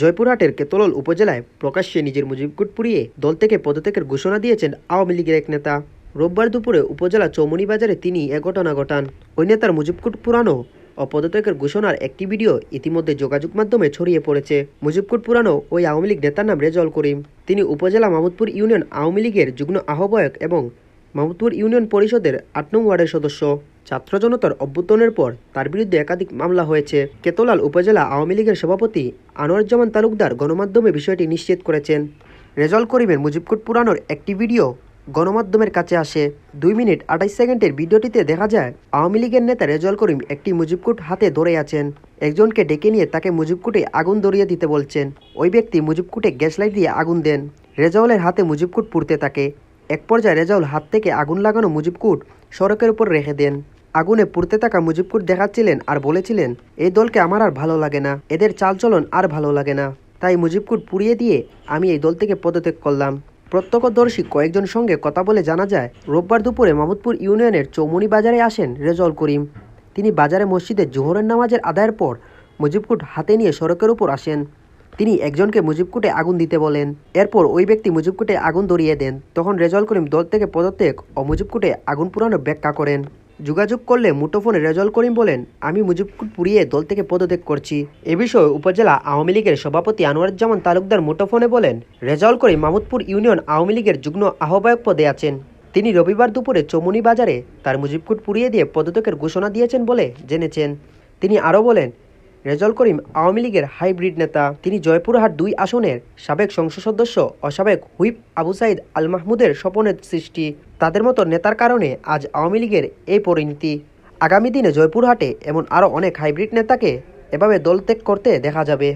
জয়পুরহাটের কেতলল উপজেলায় প্রকাশ্যে নিজের মুজিবকুট পুড়িয়ে দল থেকে পদত্যাগের ঘোষণা দিয়েছেন আওয়ামী লীগের এক নেতা। রোববার দুপুরে উপজেলা চৌমনি বাজারে তিনি এ ঘটনা ঘটান। ওই নেতার মুজিবকুট পুরানো ও পদত্যাগের ঘোষণার একটি ভিডিও ইতিমধ্যে যোগাযোগ মাধ্যমে ছড়িয়ে পড়েছে। মুজিবকুট পুরানো ওই আওয়ামী লীগ নেতার নাম রেজল করিম। তিনি উপজেলা মাহমুদপুর ইউনিয়ন আওয়ামী লীগের যুগ্ম আহ্বায়ক এবং মাহমুদপুর ইউনিয়ন পরিষদের আট নং ওয়ার্ডের সদস্য। ছাত্র জনতার অভ্যুত্থানের পর তার বিরুদ্ধে একাধিক মামলা হয়েছে। কেতলাল উপজেলা আওয়ামী লীগের সভাপতি আনোয়ারুজ্জামান তালুকদার গণমাধ্যমে বিষয়টি নিশ্চিত করেছেন। রেজল করিমের মুজিবকুট পুরানোর একটি ভিডিও গণমাধ্যমের কাছে আসে। দুই মিনিট আঠাইশ সেকেন্ডের ভিডিওটিতে দেখা যায়, আওয়ামী লীগের নেতা রেজল করিম একটি মুজিবকুট হাতে ধরে আছেন। একজনকে ডেকে নিয়ে তাকে মুজিবকুটে আগুন ধরিয়ে দিতে বলছেন। ওই ব্যক্তি মুজিবকুটে গ্যাস লাইট দিয়ে আগুন দেন। রেজাউলের হাতে মুজিবকুট পুড়তে থাকে। এক পর্যায়ে রেজাউল হাত থেকে আগুন লাগানো মুজিবকুট সড়কের উপর রেখে দেন। আগুনে পুড়তে থাকা মুজিবকুট দেখাচ্ছিলেন আর বলেছিলেন, এই দলকে আমার আর ভালো লাগে না। এদের চালচলন আর ভালো লাগে না। তাই মুজিবকুট পুড়িয়ে দিয়ে আমি এই দল থেকে পদত্যাগ করলাম। প্রত্যক্ষদর্শী কয়েকজন সঙ্গে কথা বলে জানা যায়, রোববার দুপুরে মাহমুদপুর ইউনিয়নের চৌমনি বাজারে আসেন রেজল করিম। তিনি বাজারে মসজিদে জোহরের নামাজের আদায়ের পর মুজিবকুট হাতে নিয়ে সড়কের উপর আসেন। তিনি একজনকে মুজিবকুটে আগুন দিতে বলেন। এরপর ওই ব্যক্তি মুজিবকুটে আগুন ধরিয়ে দেন। তখন রেজল করিম দল থেকে পদত্যাগ ও মুজিবকুটে আগুন পুরানোর ব্যাখ্যা করেন। যোগাযোগ করলে মুঠোফোনে রেজল করিম বলেন, আমি মুজিবকুট পুড়িয়ে দল থেকে পদত্যাগ করছি। এ বিষয়ে উপজেলা আওয়ামী লীগের সভাপতি আনোয়ারুজ্জামান তালুকদার মুঠোফোনে বলেন রেজল করিম মাহমুদপুর ইউনিয়ন আওয়ামী লীগের যুগ্ম আহ্বায়ক পদে আছেন। তিনি রবিবার দুপুরে চমুনি বাজারে তার মুজিবকুট পুড়িয়ে দিয়ে পদত্যাগের ঘোষণা দিয়েছেন বলে জেনেছেন। তিনি আরও বলেন রেজল করিম আওয়ামী লীগের হাইব্রিড নেতা। তিনি জয়পুরহাট দুই আসনের সাবেক সংসদ সদস্য ও সাবেক হুইপ আবু সাইদ আল মাহমুদের স্বপনের সৃষ্টি। তাদের মতো নেতার কারণে আজ আওয়ামী লীগের এই পরিণতি। আগামী দিনে জয়পুরহাটে এমন আরও অনেক হাইব্রিড নেতাকে এভাবে দল ত্যাগ করতে দেখা যাবে।